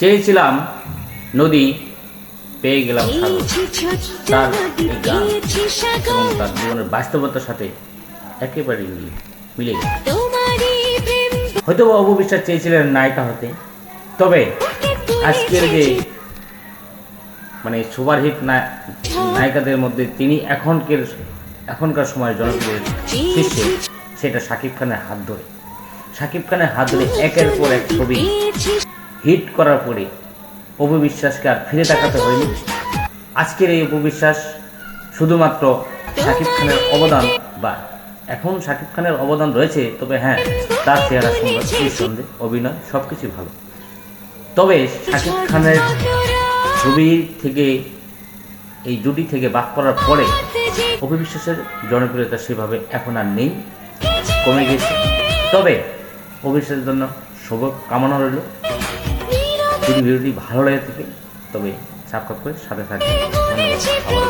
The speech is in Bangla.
চেয়েছিলাম নদী পেয়ে গেলাম তার গান এবং তার জীবনের বাস্তবতার সাথে একেবারে মিলে মিলে হয়তো বা অপবিশ্বাস চেয়েছিলেন নায়িকা হতে তবে আজকের যে মানে সুপারহিট নায়িকাদের মধ্যে তিনি এখনকার এখনকার সময় জনপ্রিয় শীর্ষে সেটা শাকিব খানের হাত ধরে। শাকিব খানের হাত ধরে একের পর এক ছবি হিট করার পরে অপবিশ্বাসকে আর ফিরে তাকাতে হয়নি। আজকের এই অপবিশ্বাস শুধুমাত্র শাকিব খানের অবদান বা এখন শাকিব খানের অবদান রয়েছে, তবে হ্যাঁ তার চেহারা সুন্দর নিঃসন্দেহে অভিনয় সব কিছুই ভালো। তবে শাকিব খানের ছবি থেকে, এই জুটি থেকে বাদ করার পরে অপবিশ্বাসের জনপ্রিয়তা সেভাবে এখন আর নেই, কমে গেছে। তবে অবিশ্বাসের জন্য শুভ কামনা রইল। যদি ভিডিওটি ভালো লাগে থাকে, তবে সাবস্ক্রাইব করে সাথে থাকবে ধন্যবাদ।